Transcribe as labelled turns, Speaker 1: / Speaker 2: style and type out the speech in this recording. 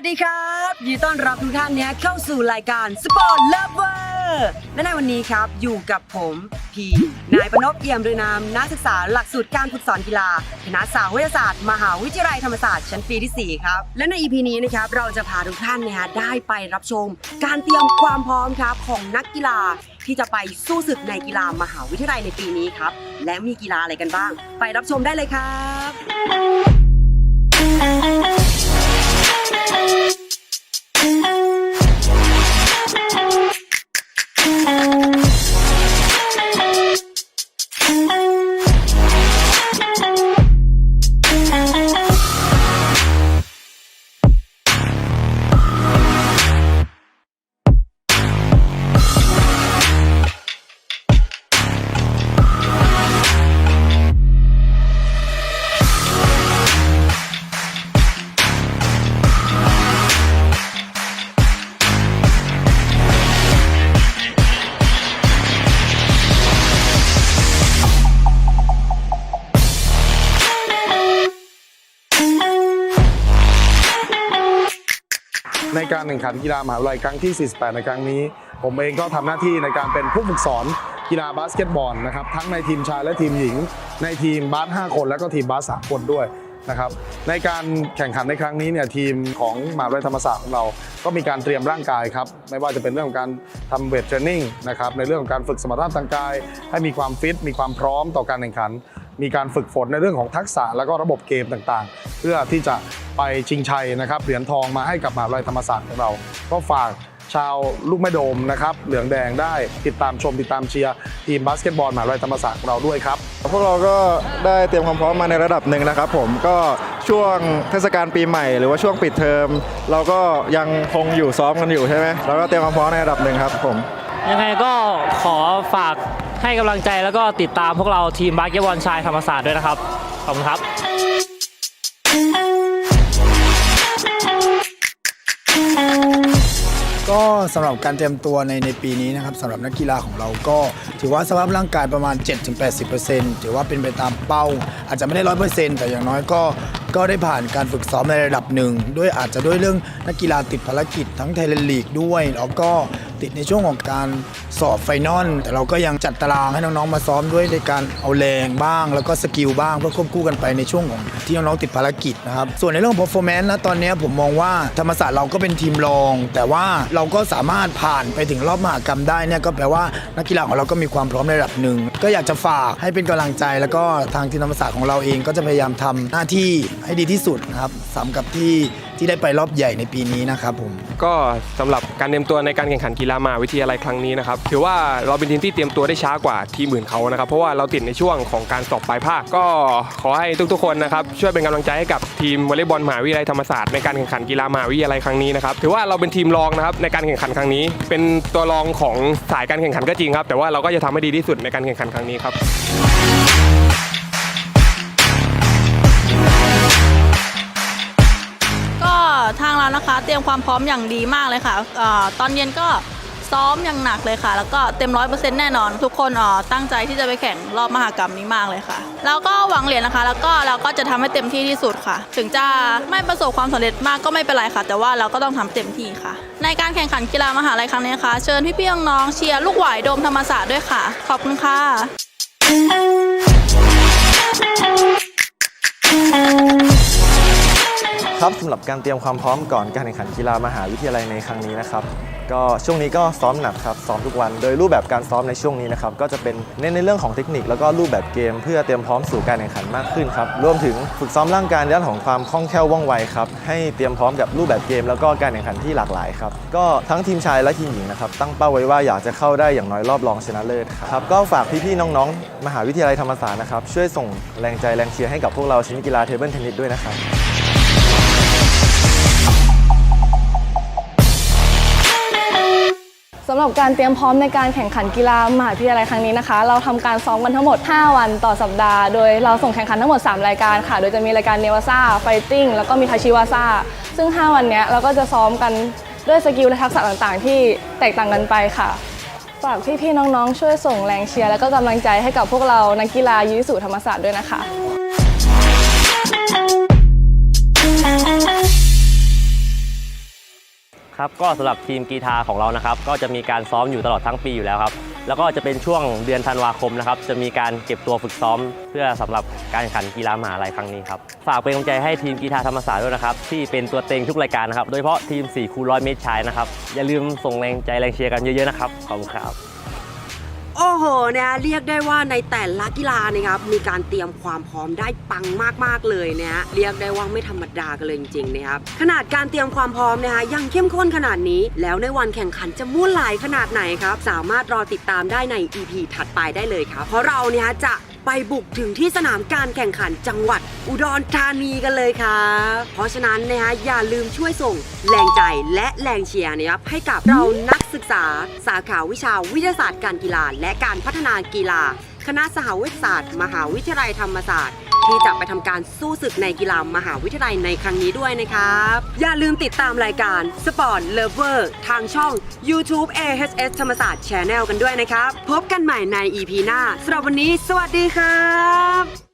Speaker 1: วัสดีครับยินดีต้อนรับทุกท่านเนี่ยเข้าสู่รายการ Sport Lover และในวันนี้ครับอยู่กับผมพีนายประนพเอี่ยมเรือนามนักศึกษาหลักสูตรการฝึกสอนกีฬาคณะสาวิทยาศาสตร์ มหาวิทยาลัยธรรมศาสตร์ชั้นปีที่ 4 ครับ และใน EP นี้นะครับเราจะพาทุกท่านเนี่ยได้ไปรับชม การเตรียมความพร้อมครับของนักกีฬาที่จะไปสู้ศึกในกีฬามหาวิทยาลัยในปีนี้ครับและมีกีฬาอะไรกันบ้าง ไปรับชมได้เลยครับ
Speaker 2: การแข่งขันกีฬามหาวิทยาลัยครั้งที่ 48 ในครั้งนี้ ผมเองก็ทำหน้าที่ในการเป็นผู้ฝึกสอนกีฬาบาสเกตบอลนะครับทั้งในทีมชายและทีมหญิง ในทีมบาส 5 คน และก็ทีมบาส 3 คนด้วยนะครับในการแข่งขันในครั้งนี้เนี่ยทีมของมหาวิทยาลัยธรรมศาสตร์ของเรา ก็มีการเตรียมร่างกายครับไม่ว่าจะเป็นเรื่องของการทำเวทเทรนนิ่งนะครับในเรื่องของการฝึกสมรรถภาพทางกาย ให้มีความฟิต มีความพร้อมต่อการแข่งขัน มีการฝึกฝนในเรื่องของทักษะ แล้วก็ระบบเกมต่างๆ เพื่อที่จะ ไปชิงชัยนะครับเหรียญทองมาให้กับมหาวิทยาลัยธรรมศาสตร์ของเรา ก็ฝากชาวลูกแม่โดมนะครับเหลืองแดงได้ติดตามชมติดตามเชียร์ทีมบาสเกตบอลมหาวิทยาลัยธรรมศาสตร์ของเราด้วยครับ
Speaker 3: พวกเราก็ได้เตรียมความพร้อมมาในระดับหนึ่งนะครับ ผมก็ช่วงเทศกาลปีใหม่ หรือว่าช่วงปิดเทอม เราก็ยังคงอยู่ซ้อมกันอยู่ใช่ไหมเราก็เตรียมความพร้อมในระดับหนึ่งครับผม
Speaker 4: ยังไงก็ขอฝากให้กำลังใจแล้วก็ติดตามพวกเราทีมบาสเกตบอลชายธรรมศาสตร์ด้วยนะครับขอบคุณครับ
Speaker 5: ก็สำหรับการเตรียมตัวในในปีนี้นะครับสำหรับนักกีฬาของเราก็ถือว่าสภาพร่างกายประมาณ 7-80%ถือว่าเป็นไปตามเป้า อาจจะไม่ได้ร้อยเปอร์เซ็นต์แต่อย่างน้อยก็ก็ได้ผ่านการฝึกซ้อมในระดับหนึ่งด้วยอาจจะด้วยเรื่องนักกีฬาติดภารกิจทั้งไทยแลนด์ลีกด้วย แล้วก็ ติดในช่วงของการสอบไฟนอลแต่เราก็ยังจัดตารางให้น้องๆมาซ้อมด้วยในการเอาแรงบ้าง แล้วก็สกิลบ้างเพื่อควบคู่กันไปในช่วงของที่น้องๆติดภารกิจนะครับส่วนในเรื่องของ performance นะตอนนี้ผมมองว่าธรรมศาสตร์เราก็เป็นทีมรอง แต่ว่าเราก็สามารถผ่านไปถึงรอบมหากรรมได้เนี่ยก็แปลว่านักกีฬาของเราก็มีความพร้อมในระดับหนึ่งก็อยากจะฝากให้เป็นกำลังใจ แล้วก็ทางทีมธรรมศาสตร์ของเราเองก็จะพยายามทำหน้าที่ให้ดีที่สุดนะครับสำกับที่ที่ได้ไปรอบใหญ่ในปีนี้นะครับผม
Speaker 6: ก็สำหรับการเตรียมตัวในการแข่งขันกีฬามหาวิทยาลัยครั้งนี้นะครับถือว่าเราเป็นทีมที่เตรียมตัวได้ช้ากว่าทีมอื่นเขานะครับเพราะว่าเราติดในช่วงของการสอบปลายภาคก็ขอให้ทุกๆคนนะครับช่วยเป็นกำลังใจให้กับทีมวอลเลย์บอลมหาวิทยาลัยธรรมศาสตร์ในการแข่งขันกีฬามหาวิทยาลัยครั้งนี้นะครับถือว่าเราเป็นทีมรองนะครับในการแข่งขันครั้งนี้ เป็นตัวรองของสายการแข่งขันก็จริงครับแต่ว่าเราก็จะทำให้ดีที่สุดในการแข่งขันครั้งนี้ครับ
Speaker 7: ก็ทางเรานะคะเตรียมความพร้อมอย่างดีมากเลยค่ะเออตอนเย็นก็ ซ้อมอย่างหนักเลยค่ะ แล้วก็เต็มร้อยเปอร์เซ็นต์แน่นอน ทุกคนอ่อตั้งใจที่จะไปแข่งรอบมหากรรมนี้มากเลยค่ะ แล้วก็หวังเหรียญนะคะ แล้วก็เราก็จะทำให้เต็มที่ที่สุดค่ะ ถึงจะไม่ประสบความสำเร็จมากก็ไม่เป็นไรค่ะ แต่ว่าเราก็ต้องทำเต็มที่ค่ะ ในการแข่งขันกีฬามหาลัยครั้งนี้นะคะเชิญพี่ๆน้องๆเชียร์ลูกหวายโดมธรรมศาสตร์ด้วยค่ะ ขอบคุณค่ะ
Speaker 3: ครับสำหรับการเตรียมความพร้อมก่อนการแข่งขันกีฬามหาวิทยาลัยในครั้งนี้นะครับก็ช่วงนี้ก็ซ้อมหนักครับซ้อมทุกวัน โดยรูปแบบการซ้อมในช่วงนี้นะครับก็จะเป็นเน้นในเรื่องของเทคนิค แล้วก็รูปแบบเกม เพื่อเตรียมพร้อมสู่การแข่งขันมากขึ้นครับรวมถึงฝึกซ้อมร่างกายในด้านของความคล่องแคล่วว่องไวครับให้เตรียมพร้อมกับรูปแบบเกม แล้วก็การแข่งขันที่หลากหลายครับก็ทั้งทีมชายและทีมหญิงนะครับตั้งเป้าไว้ว่าอยากจะเข้าได้อย่างน้อยรอบรองชนะเลิศครับก็ฝากพี่ๆน้องๆ มหาวิทยาลัยธรรมศาสตร์นะครับช่วยส่งแรงใจแรงเชียร์ให้กับพวกเราชนิดกีฬาเทเบิลเทนนิสด้วยนะครับ
Speaker 8: สำหรับการเตรียมพร้อมในการแข่งขันกีฬามหาวิทยาลัยครั้งนี้นะคะ เราทำการซ้อมกันทั้งหมด 5 วันต่อสัปดาห์ โดยเราส่งแข่งขันทั้งหมด 3 รายการค่ะ โดยจะมีรายการเนวาซ่าไฟติ้งแล้วก็มีทาชิวาซ่าซึ่ง 5 วันนี้เราก็จะซ้อมกันด้วยสกิลและทักษะต่างๆ ที่แตกต่างกันไปค่ะฝากพี่ๆน้องๆ ช่วยส่งแรงเชียร์และก็กำลังใจให้กับพวกเรานักกีฬายูยิสุธรรมศาสตร์ด้วยนะคะ
Speaker 4: ครับก็สำหรับทีมกีฬาของเรานะครับ ก็จะมีการซ้อมอยู่ตลอดทั้งปีอยู่แล้วครับ แล้วก็จะเป็นช่วงเดือนธันวาคมนะครับ จะมีการเก็บตัวฝึกซ้อม เพื่อสำหรับการแข่งขันกีฬามหาลัยครั้งนี้ครับ ฝากเป็นกำลังใจให้ทีมกีฬาธรรมศาสตร์ด้วยนะครับ ที่เป็นตัวเต็งทุกรายการนะครับ โดยเฉพาะทีม4คูณร้อยเมตรชายนะครับ อย่าลืมส่งแรงใจแรงเชียร์กันเยอะๆนะครับ ขอบคุณครับ
Speaker 1: อ้โหเนี่ยเรียกได้ว่าในแต่ละกีฬานะครับมีการเตรียมความพร้อมได้ปังมากๆเลยนะเรียกได้ว่าไม่ธรรมดากันเลยจริงๆนะครับขนาดการเตรียมความพร้อมนะคะยังเข้มข้นขนาดนี้ แล้วในวันแข่งขันจะมุ่นหลายขนาดไหนครับสามารถรอติดตามได้ใน EP ถัดไปได้เลยครับเพราะเราเนี่ยจะ ไปบุกถึงที่สนามการแข่งขันจังหวัด อุดรธานีกันเลยครับเพราะฉะนั้นนะฮะอย่าลืมช่วยส่งแรงใจและแรงเชียร์นะครับให้กับเรานักศึกษา สาขาวิชาวิทยาศาสตร์การกีฬา และการพัฒนากีฬา คณะสหวิทยาศาสตร์ มหาวิทยาลัยธรรมศาสตร์ ที่จะไปทำการสู้ศึกในกีฬามหาวิทยาลัยในครั้งนี้ด้วยนะครับ อย่าลืมติดตามรายการ Sport Lover ทางช่อง YouTube AHS ธรรมศาสตร์ Channel กันด้วยนะครับ พบกันใหม่ใน EP หน้าสำหรับวันนี้ สวัสดีครับ